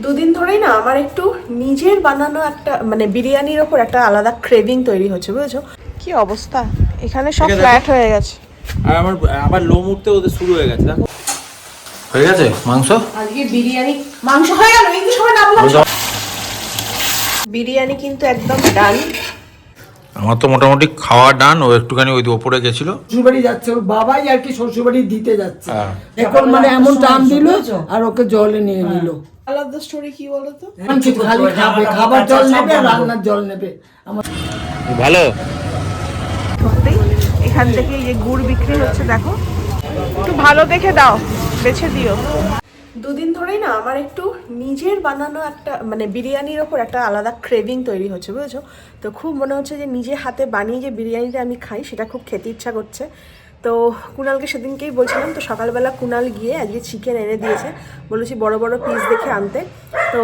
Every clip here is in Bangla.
দুদিন ধরেই না আমার একটু নিজের বানানো একটা মানে বিরিয়ানির ওপর একটা আলাদা ক্রেভিং তৈরি হচ্ছে বুঝেছ? কি অবস্থা? এখানে সব ফ্ল্যাট হয়ে গেছে। আর আমার আবার লোম উঠতে ওদের শুরু হয়ে গেছে দেখো। হয়ে গেছে? মাংস? আজকে বিরিয়ানি মাংস হয়ে গেল এই সময় নাম বিরিয়ানি কিন্তু একদম ডান। আমার তো মোটামুটি খাওয়া ডান ও একটুখানি ওই ওপরে গেছিল। শ্বশুরবাড়ি যাচ্ছে ওর বাবাই আর কি শ্বশুরবাড়ি দিতে যাচ্ছে। হ্যাঁ। এখন মানে এমন টান দিল আর ওকে জলে নিয়ে নিল। আলাদা স্টোরি কি বলো তো কিছু খালি খাবে খাবার জল নেবে রান্নার জল নেবে। আমার ভালো? এখান থেকে এই যে গুড় বিক্রি হচ্ছে দেখো। একটু ভালো দেখে দাও বেছে দিও। দুদিন ধরেই না আমার একটু নিজের বানানো একটা মানে বিরিয়ানির ওপর একটা আলাদা ক্রেভিং তৈরি হচ্ছে বুঝেছ? তো খুব মনে হচ্ছে যে নিজে হাতে বানিয়ে যে বিরিয়ানিটা আমি খাই সেটা খুব খেতে ইচ্ছা করছে। তো কুনালকে সেদিনকেই বলছিলাম, তো সকালবেলা কুনাল গিয়ে আজকে চিকেন এনে দিয়েছে। বলেছি বড় বড় পিস দেখে আনতে। তো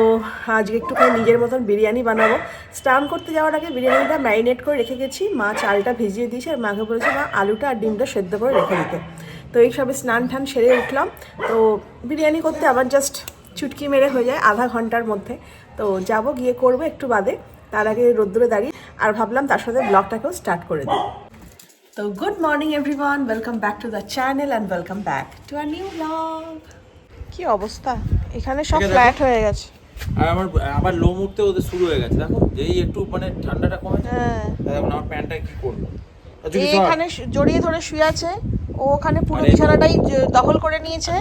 আজকে একটুখানি নিজের মতন বিরিয়ানি বানাবো। স্নান করতে যাওয়ার আগে বিরিয়ানিটা ম্যারিনেট করে রেখে গেছি। মা চালটা ভিজিয়ে দিয়েছে আর মাকে বলেছে, মা, আলুটা আর ডিমটা সেদ্ধ করে রেখে দিতে। তো এই সবে স্নান টান সেরে উঠলাম। তো বিরিয়ানি করতে আবার জাস্ট চুটকি মেরে হয়ে যায় আধা ঘণ্টার মধ্যে। তো যাব, গিয়ে করব একটু বাদে। তার আগে রোদ্দুরে দাঁড়িয়ে। আর ভাবলাম তার সাথে ব্লগটাকেও স্টার্ট করে দিই। তো good morning everyone welcome back to the channel and welcome back to our new blog কি অবস্থা? এখানে সব ফ্ল্যাট হয়ে গেছে। আর আমার আবার লো উঠতে ওদের শুরু হয়ে গেছে। দেখো যেই একটু মানে ঠান্ডাটা কমেছে হ্যাঁ। এখন আমার প্যান্টটা কি করল? আচ্ছা, এখানে জড়িয়ে ধরে শুয়ে আছে। ও ওখানে পুরো বিছানাটাই দখল করে নিয়েছে।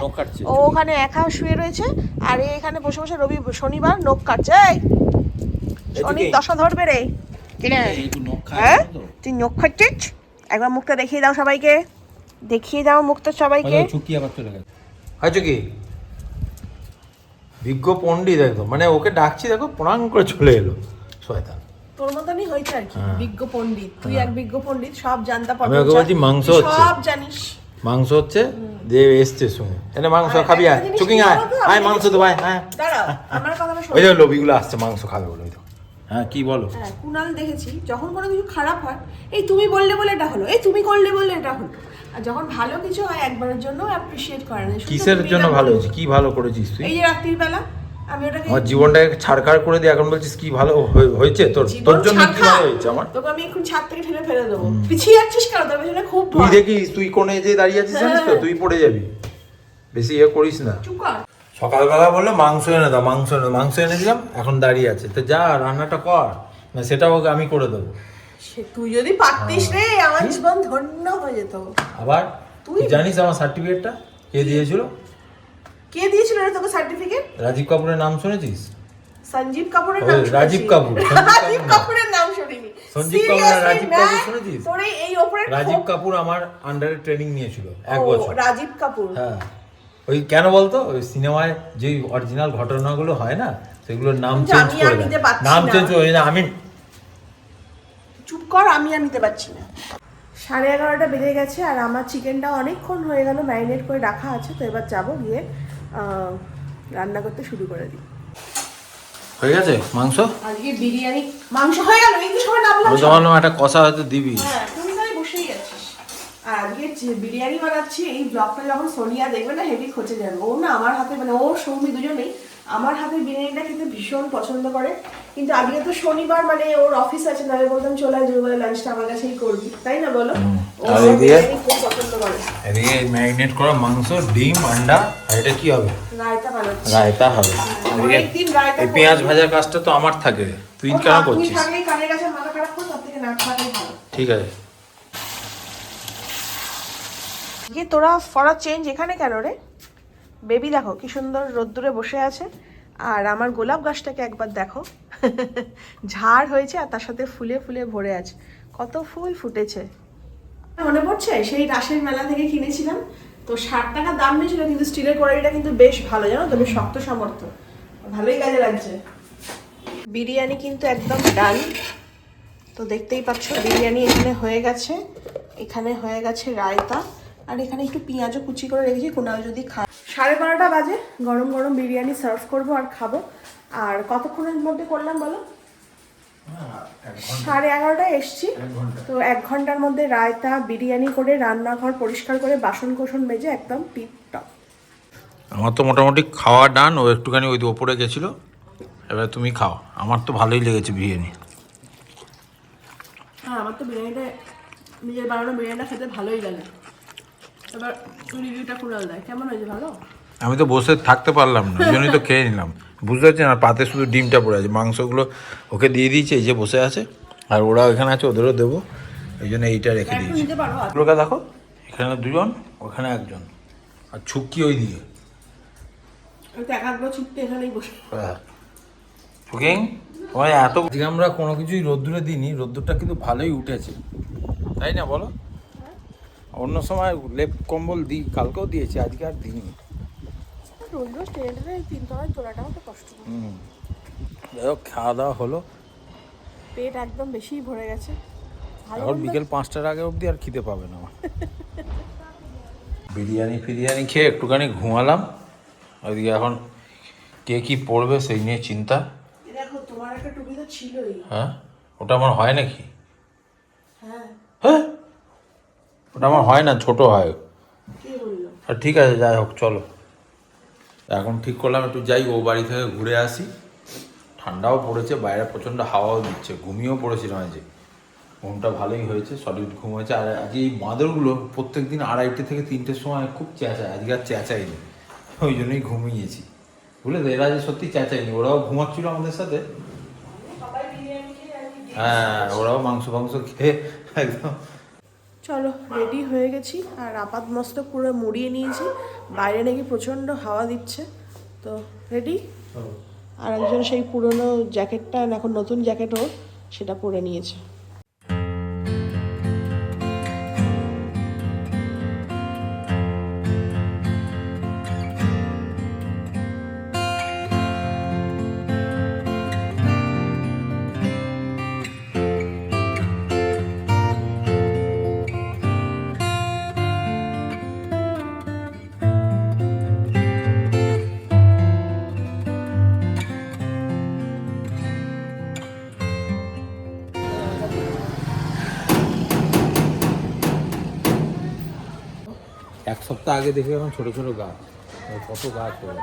ও ওখানে একা শুয়ে রয়েছে। আর এখানে বসে বসে রবি শনিবার নখ কাটছে। এই শনি দশা ধরবে রে। হ্যাঁ? তুই নখ খাচ্ছিস একবার মুখটা দেখিয়ে দাও সবাইকে। দেখিয়ে দাও মুখটা সবাইকে। হয়তো চুকি আবার চলে গেছে। হয় চুকি। বিজ্ঞ পণ্ডিত একদম। মানে ওকে ডাকছি দেখো প্রণাম করে চলে এলো। শয়তান। তোর মতনই হয়েছে আর কি হ্যাঁ। বিজ্ঞ পণ্ডিত। তুই এক বিজ্ঞ পণ্ডিত সব জানতা আমি ওকে বলছি মাংস হচ্ছে। সব জানিস। মাংস হচ্ছে দিয়ে এসছে শুনে। মাংস খাবি আয়। চুকিং আয়। মাংস তো ভাই হ্যাঁ দাঁড়াও আমার কথাটা শোনো ওই যে লোবিগুলো আসছে মাংস খাবে বলে ওই তো। হ্যাঁ কি বলো? হ্যাঁ কুনাল দেখেছি যখন কোনো কিছু খারাপ হয় এই তুমি বললে বলে এটা হলো এই তুমি করলে বলে এটা হলো। আর যখন ভালো কিছু হয় একবারের জন্য অ্যাপ্রিসিয়েট করে না। কিসের জন্য ভালো হয়েছে? কি ভালো করেছিস তুই? এই যে রাত্রির বেলা আমি ওটাকে আমার জীবনটাকে ছাড়কার করে দিয়ে এখন বলছিস কি ভালো হয়ে- হয়েছে? তোর তোর জন্য কি ভালো হয়েছে আমার? তোকে আমি এখন ছাদ থেকে ঠেলে ফেলে দেবো। পিছিয়ে যাচ্ছিস কেন? তোর পেছনে খুব তুই দেখিস তুই কোণে যে দাঁড়িয়ে আছিস জানিস তো? হ্যাঁ। তুই পড়ে যাবি। বেশি ইয়ে করিস না। চুপ কর। সকালবেলা বলল মাংস এনে দাও মাংস এনে মাংস এনে দিলাম এখন দাঁড়িয়ে আছে। তো যা রান্নাটা কর না সেটাও আমি করে দেবো। সে তুই যদি পারতিস রে আমার জীবন ধন্য হয়ে যেত। আবার? তুই- জানিস আমার সার্টিফিকেটটা কে দিয়েছিল? কে দিয়েছিল রে তোকে সার্টিফিকেট রাজীব কাপুরের নাম শুনেছিস? সঞ্জীব কাপুরের নাম রাজীব কাপুর, রাজীব কাপুরের নাম শুনিনি। সঞ্জীব কাপুর রাজীব কাপুর শুনেছিস? তোর এই- ওপরে রাজীব কাপুর আমার আন্ডারে ট্রেনিং নিয়েছিল এক বছর। রাজীব কাপুর? হ্যাঁ। ওই কেন বলতো? ওই সিনেমায় যে অরিজিনাল ঘটনাগুলো হয় না সেগুলোর নাম চেঞ্জ করে দেয়। নাম চেঞ্জ করে না আমি চুপ কর আমি আর নিতে পারছি না। সাড়ে এগারোটা বেজে গেছে আর আমার চিকেনটা অনেকক্ষণ হয়ে গেল ম্যারিনেট করে রাখা আছে তো এবার যাব গিয়ে আহ, রান্না করতে শুরু করে দিই। হয়ে গেছে মাংস? আজকে বিরিয়ানি মাংস হয়ে গেল এই তো সময় নামলাম একটা কষা হয়তো দিবি। হ্যাঁ তুমি তাই বসেই আছিস আর আজকে বিরিয়ানি বানাচ্ছি এই ব্লগটা যখন সোনিয়া দেখবে না হেভি খোঁচে যাবে। ও না আমার হাতে মানে ও সৌমি দুজনেই আমার হাতে বিরিয়ানিটা খেতে ভীষণ পছন্দ করে। কিন্তু আজকে তো শনিবার মানে ওর অফিস আছে নাহলে বলতাম চলে আসবে বলে লাঞ্চটা আমার কাছেই করবি। তাই না বলো? ও আর আমার এদিকে? বিরিয়ানি খুব পছন্দ করে। এদিকে ম্যারিনেট করা মাংস ডিম আন্ডা আর এটা কি হবে? রায়তা বানাচ্ছি। রায়তা হবে। এদিকে রায়তা এই পেঁয়াজ ভাজার কাজটা তো আমার থাকে। তুই ও কেন করছিস? থাকলেই কানের কাছে মাথা খারাপ কর তার থেকে না থাকাই ভালো। ঠিক আছে। গিয়ে তোরা ফরা চেঞ্জ এখানে কেন রে? বেবি দেখো কি সুন্দর রোদ্দুরে বসে আছে। আর আমার গোলাপ গাছটাকে একবার দেখো। ঝাড় হয়েছে আর তার সাথে ফুলে ফুলে ভরে আছে। কত ফুল ফুটেছে। মনে পড়ছে? সেই রাসের মেলা থেকে কিনেছিলাম। তো ষাট টাকা দাম নিয়েছিল কিন্তু স্টিলের কড়াইটা কিন্তু বেশ ভালো জানো তো? বেশ শক্ত সামর্থ্য। ভালোই কাজে লাগছে। বিরিয়ানি কিন্তু একদম ডান তো দেখতেই পাচ্ছ বিরিয়ানি এখানে হয়ে গেছে। এখানে হয়ে গেছে রায়তা। আর এখানে একটু পেঁয়াজও কুচি করে রেখেছি কোনাল যদি খা সাড়ে বারোটা বাজে গরম গরম বিরিয়ানি সার্ভ করব আর খাব। আর কতক্ষণের মধ্যে করলাম বলো? সাড়ে এগারোটায় এসছি। তো এক ঘণ্টার মধ্যে রায়তা বিরিয়ানি করে রান্নাঘর পরিষ্কার করে বাসন কোসন মেজে একদম টিপ টপ আমার তো মোটামুটি খাওয়া ডান ও একটুখানি ওই ওপরে গেছিল। এবার তুমি খাও আমার তো ভালোই লেগেছে বিরিয়ানি। হ্যাঁ আমার তো বিরিয়ানিটা নিজের বানানো বিরিয়ানিটা খেতে ভালোই লাগে। এবার রিভিউটা করে দেয়। কেমন হয়েছে ভালো? আমি তো বসে থাকতে পারলাম না ওই জন্যই তো খেয়ে নিলাম। বুঝতে পারছেন আর পাতে শুধু ডিমটা পড়ে আছে মাংসগুলো ওকে দিয়ে দিয়েছে এই যে বসে আছে আর ওরা এখানে আছে ওদেরও দেবো এই জন্য এইটা রেখে দিয়েছি। লোকে দেখো এখানে দুজন ওখানে একজন আর ছুকি ওই বসে। কুকিং ওই এত আজকে আমরা কোনো কিছুই রোদ্দুরে দিইনি রোদ্দুরটা কিন্তু ভালোই উঠেছে। তাই না বলো? অন্য সময় লেপ কম্বল দিই কালকেও দিয়েছি আজকে আর দিইনি। রোজ রোজ টেনে টেনে তিনতলায় তোলাটাও তো কষ্ট। হুম। যাই হোক খাওয়া দাওয়া হলো। পেট একদম বেশিই ভরে গেছে। এখন বিকেল পাঁচটার আগে অবধি আর খিদে পাবে না আমার। বিরিয়ানি ফিরিয়ানি খেয়ে একটুখানি ঘুমালাম। ওইদিকে এখন কে কি পড়বে সেই নিয়ে চিন্তা। দেখো তোমার একটা টুপি তো ছিলই। হ্যাঁ? ওটা আমার হয় নাকি? হ্যাঁ। হ্যাঁ? ওটা আমার হয় না ছোট হয়। ঠিক আছে যাই হোক চলো। এখন ঠিক করলাম একটু যাই ও বাড়ি থেকে ঘুরে আসি। ঠান্ডাও পড়েছে বাইরে প্রচণ্ড হাওয়াও দিচ্ছে ঘুমিয়েও পড়েছিলাম আজকে ঘুমটা ভালোই হয়েছে সলিড ঘুম হয়েছে। আর আজকে এই বাঁদরগুলো প্রত্যেক দিন আড়াইটে থেকে তিনটের সময় খুব চেঁচায় আজকে আর চেঁচাইনি ওই জন্যই ঘুমিয়েছি। বুঝলে তো এরা যে সত্যি চেঁচায়নি ওরাও ঘুমাচ্ছিল আমাদের সাথে। হ্যাঁ ওরাও মাংস ফাংস খেয়ে একদম চলো রেডি হয়ে গেছি। আর আপাত মস্তক পুরো মুড়িয়ে নিয়েছি। বাইরে নাকি প্রচণ্ড হাওয়া দিচ্ছে। তো রেডি আর একজন সেই পুরনো জ্যাকেটটা এখন নতুন জ্যাকেটও সেটা পরে নিয়েছে। সপ্তাহ আগে দেখে এখন ছোট ছোট গাছ। কত গাছ হলো।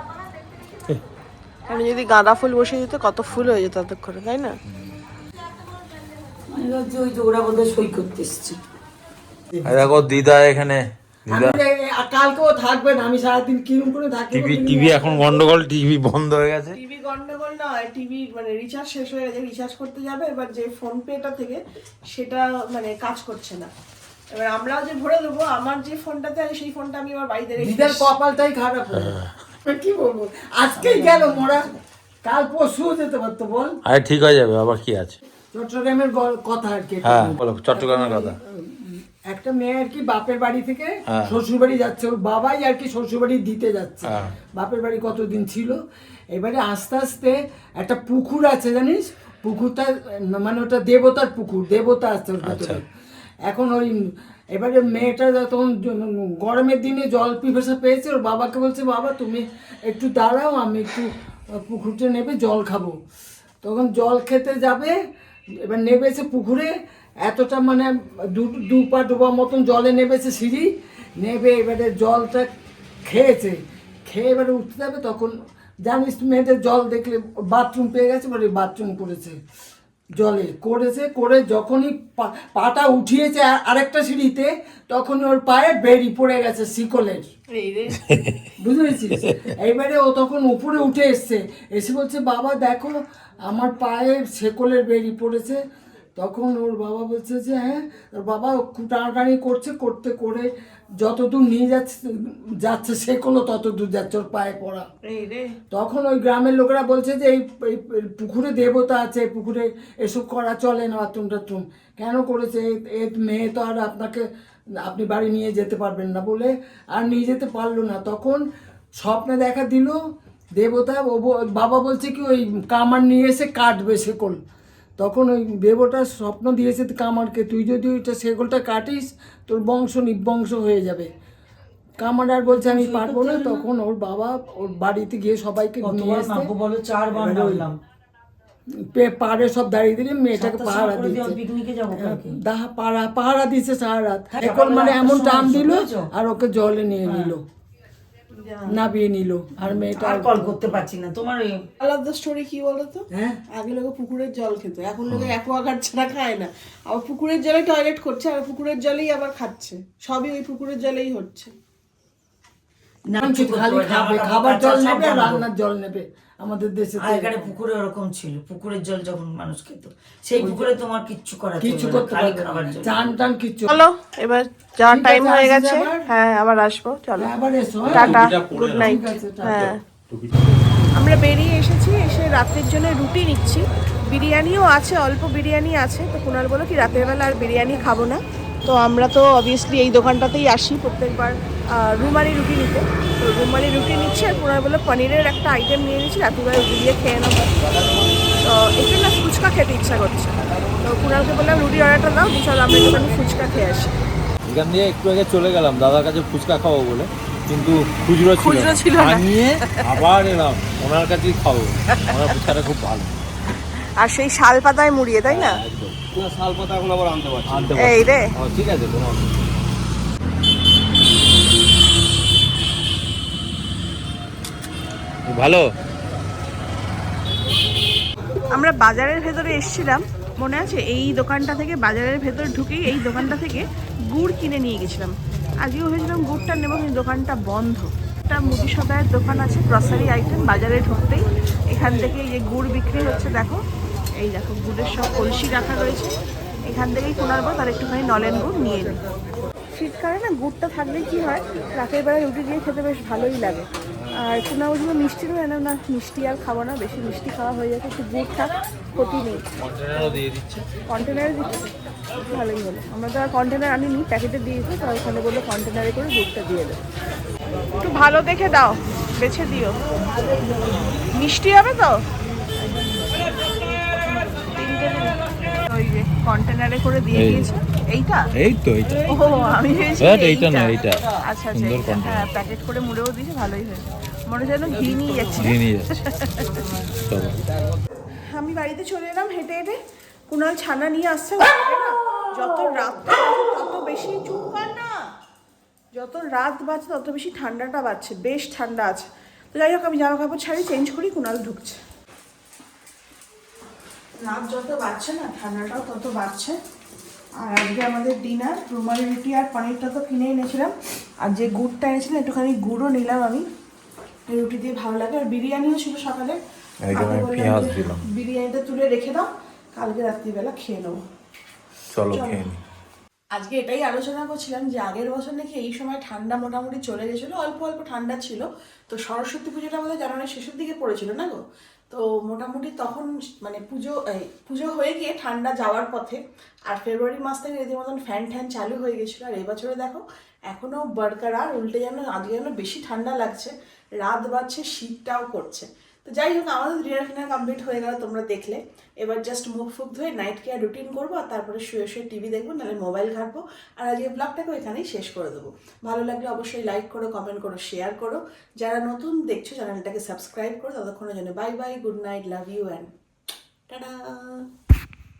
আমি যদি গাঁদা ফুল বসে যেত কত ফুল হয়ে যেত ততক্ষণে তাই না? ওই যে ওরা বোধহয় সই করতে এসছে। আর দেখো দিদা এখানে। দিদা। আমি এই- এই- কালকেও থাকবে না আমি সারাদিন কিরম করে থাকি টিভি টিভি এখন গন্ডগোল টিভি বন্ধ হয়ে গেছে। টিভি গন্ডগোল নয় টিভি মানে রিচার্জ শেষ হয়ে গেছে রিচার্জ করতে যাবে এবার যে ফোন পেটা থেকে সেটা মানে কাজ করছে না। এবার আমরাও যে ভরে দেবো আমার যে ফোনটাতে আছে সেই ফোনটা আমি আমার বাড়িতে রেখে দিদার কপালটাই খারাপ কি বলব? আজকেই গেল মোরা কাল পরশুও যেতে পারতো বল। আরে ঠিক হয়ে যাবে আবার কি আছে? চট্টগ্রামের কথা আর কি। হ্যাঁ বলো চট্টগ্রামের কথা। একটা মেয়ে আর কি বাপের বাড়ি থেকে হ্যাঁ। শ্বশুর বাড়ি যাচ্ছে ওর বাবাই আর কি শ্বশুর বাড়ি দিতে যাচ্ছে। হ্যাঁ। বাপের বাড়ি কতদিন ছিল? এবারে আস্তে আস্তে একটা পুকুর আছে জানিস? পুকুরটা মানে ওটা দেবতার পুকুর দেবতা আছে ওর ভেতরে। এখন ওই এবারে মেয়েটা তখন গরমের দিনে জল পিপাসা পেয়েছে, ওর বাবাকে বলছে, বাবা, তুমি একটু দাঁড়াও, আমি একটু পুকুরটা নেবে, জল খাব। তখন জল খেতে যাবে, এবার নেবেছে পুকুরে, এতটা মানে দু দু পা ডোবা মতন জলে নেবেছে সিঁড়ি, নেবে এবারে জলটা খেয়েছে। খেয়ে এবারে উঠতে যাবে, তখন জানিস মেয়েদের জল দেখলে বাথরুম পেয়ে গেছে বাথরুম করেছে। জলে। করেছে করে যখনই পাটা উঠিয়েছে আর- আরেকটা সিঁড়িতে তখনই ওর পায়ে বেরি পড়ে গেছে শিকলের। বুঝতে পেরেছিস? এইবারে ও তখন উপরে উঠে এসছে। এসে বলছে বাবা দেখো আমার পায়ে শেকলের বেরি পড়েছে। তখন ওর বাবা বলছে যে হ্যাঁ ওর বাবা খুব টানাটানি করছে করতে করে যত দূর নিয়ে যাচ্ছে যাচ্ছে শেকলও তত দূর যাচ্ছে ওর পায়ে পড়া। তখন ওই গ্রামের লোকেরা বলছে যে এই পুকুরে দেবতা আছে এই পুকুরে এসব করা চলে না বাথরুম টাথরুম। কেন করেছে? এ- মেয়ে তো আর আপনাকে আপনি বাড়ি নিয়ে যেতে পারবেন না বলে আর নিয়ে যেতে পারল না। তখন স্বপ্নে দেখা দিল দেবতা ও বাবা বলছে কি ওই কামার নিয়ে এসে কাটবে সে শেকল তখন ওই দেবতা স্বপ্ন দিয়েছে কামারকে তুই যদি ওইটা শেকলটা কাটিস তোর বংশ নিবংশ হয়ে যাবে। কামার আর বলছে আমি পারব না। তখন ওর বাবা ওর বাড়িতে গিয়ে সবাইকে নিয়ে এসে বলো চারবার নামলাম। পাড়ে সব দাঁড়িয়ে দিলে মেয়েটাকে পাহারা দিচ্ছে দাহা পাড়া পাহারা দিচ্ছে সারা রাত। হ্যাঁ, এখন মানে এমন টান দিল আর ওকে জলে নিয়ে নিল। নাবিয়ে নিল। আর মেয়েটা আর কল করতে পারছি না। তোমার ওই আলাদা স্টোরি কি বলতো? হ্যাঁ? আগে লোকে পুকুরের জল খেত এখন লোকে অ্যাকোয়াগার্ড ছাড়া খায় না। আবার পুকুরের জলে টয়লেট করছে আর পুকুরের জলেই আবার খাচ্ছে। সবই ওই পুকুরের জলেই হচ্ছে। না খালি খাবে খাবার জল নেবে রান্নার জল নেবে। আমাদের দেশে আগেকার পুকুরে ওরকম ছিল পুকুরের জল যখন মানুষ খেত সেই পুকুরে তোমার কিচ্ছু করা কিচ্ছু করতে খাবার চান টান কিচ্ছু চলো এবার যাওয়ার টাইম হয়ে গেছে। হ্যাঁ আবার আসব চলো। আবার এসো হ্যাঁ? টাটা গুড নাইট ঠিক আছে, টাটা। হ্যাঁ। আমরা বেরিয়ে এসেছি এসে রাতের জন্য রুটি নিচ্ছি। বিরিয়ানিও আছে অল্প বিরিয়ানি আছে। তো কুনাল বলো কি রাতের বেলা আর বিরিয়ানি খাব না। তো আমরা তো অবভিয়াসলি এই দোকানটাতেই আসি প্রত্যেকবার। রুমালি রুটি নিতে। তো রুমালি রুটি নিচ্ছে আর বলে পনিরের একটা আইটেম নিয়ে নিচ্ছি রাত্রিবেলা রুটি দিয়ে খেয়ে নেব তো একটু না ফুচকা খেতে ইচ্ছা করছে। তো কুনালকে বললাম রুটি অর্ডারটা দাও বিশাল আমরা একটুখানি ফুচকা খেয়ে আসি। এখান দিয়ে একটু আগে চলে গেলাম দাদার কাছে ফুচকা খাব বলে কিন্তু খুচরো ছিল খুচরো ছিল না। আনিয়ে আবার এলাম ওনার কাছেই খাব। ওনার ফুচকাটা খুব ভালো। আর সেই শাল পাতায় মুড়িয়ে তাই না? একদম। শাল পাতাগুলো আবার আনতে পারছি। এই রে। ও, ঠিক আছে কোনো অসুবিধা ভালো? আমরা বাজারের ভেতরে এসেছিলাম। মনে আছে? এই দোকানটা থেকে, বাজারের ভেতর ঢুকেই এই দোকানটা থেকে গুড় কিনে নিয়ে গেছিলাম। আজকেও ভেবেছিলাম গুড়টা নেব, কিন্তু দোকানটা বন্ধ। একটা মুদি সদায়ের দোকান আছে গ্রসারি আইটেম বাজারে ঢুকতেই। এখান থেকে যে গুড় বিক্রি হচ্ছে, দেখো। এই দেখো, গুড়ের সব কলসি রাখা রয়েছে। এখান থেকেই কোনার পর তার একটুখানি নলেন গুড় নিয়ে নিই। শীতকালে না গুড়টা থাকলে কি হয়? রাতের বেলায় রুটি দিয়ে খেতে বেশ ভালোই লাগে। আর কোনো ওগুলো মিষ্টি রয়ে না না মিষ্টি আর খাব না বেশি মিষ্টি খাওয়া হয়ে যাচ্ছে একটু গুড় থাক ক্ষতি নেই। কন্টেনারও দিয়ে দিচ্ছে। কন্টেনারে দিচ্ছে ভালোই হলো। আমরা তো আর কন্টেনার আনিনি প্যাকেটে দিয়েছি তো ওখানে বলল কন্টেনারে করে দুধটা দিয়ে দেবো। একটু ভালো দেখে দাও বেছে দিও। মিষ্টি হবে তো? তিনটে ওই যে কন্টেনারে করে দিয়ে। দিয়েছে এইটা? এই তো এইটা ও আমি হ্যাঁ, এইটা। না, এইটা। আচ্ছা আচ্ছা এইটা। হ্যাঁ প্যাকেট করে মুড়েও দিয়েছে ভালোই হয়েছে। মনে যেন ঘি নিয়ে যাচ্ছি। দিয়ে নিয়ে যাচ্ছে। আমি বাড়িতে চলে এলাম হেঁটে হেঁটে। কুনাল ছানা নিয়ে আসছে। না যত রাত তত বেশি চুপ না। যত রাত বাড়ছে তত বেশি ঠান্ডাটা বাড়ছে। বেশ ঠান্ডা আছে। তো যাই হোক আমি জামা কাপড় ছাড়ি চেঞ্জ করি কুনাল ঢুকছে। রাত যত বাড়ছে না ঠান্ডাটাও তত বাড়ছে। আর আজকে আমাদের ডিনার রুমালি রুটি আর পনিরটা তো কিনে এনেছিলাম। আর যে গুড়টা এনেছিলাম একটুখানি গুড়ও নিলাম আমি। রুটি দিয়ে ভালো লাগে। আর বিরিয়ানিও ছিল সকালে। বিরিয়ানিটা তুলে রেখে দাও কালকে রাত্রিবেলা খেয়ে নেব। চলো খেয়ে নি। আজকে এটাই আলোচনা করছিলাম যে আগের বছর নাকি এই সময় ঠান্ডা মোটামুটি চলে গেছিল অল্প অল্প ঠান্ডা ছিল। তো সরস্বতী পুজোটা আমাদের জানুয়ারির শেষের দিকে পড়েছিল না গো? তো মোটামুটি তখন মানে পুজো পুজো হয়ে গিয়ে ঠান্ডা যাওয়ার পথে আর ফেব্রুয়ারি মাস থেকে রীতিমতন ফ্যান ট্যান চালু হয়ে গেছিল। আর এবছরে দেখো এখনও বরকরার উল্টে যেন, আজকে যেন বেশি ঠান্ডা লাগছে, রাত বাড়ছে শীতটাও করছে। তো যাই হোক, আমাদের ডিনার ফিনার কমপ্লিট হয়ে গেল তোমরা দেখলে। এবার জাস্ট মুখ ফুক ধুয়ে নাইট কেয়ার রুটিন করব, আর তারপরে শুয়ে শুয়ে টিভি দেখব, নাহলে মোবাইল ঘাটবো। আর আজকে ব্লগটাকে এখানেই শেষ করে দেবো। ভালো লাগলে অবশ্যই লাইক করো কমেন্ট করো শেয়ার করো। যারা নতুন দেখছ চ্যানেলটাকে সাবস্ক্রাইব করো। ততক্ষণের জন্য bye bye good night love you and tata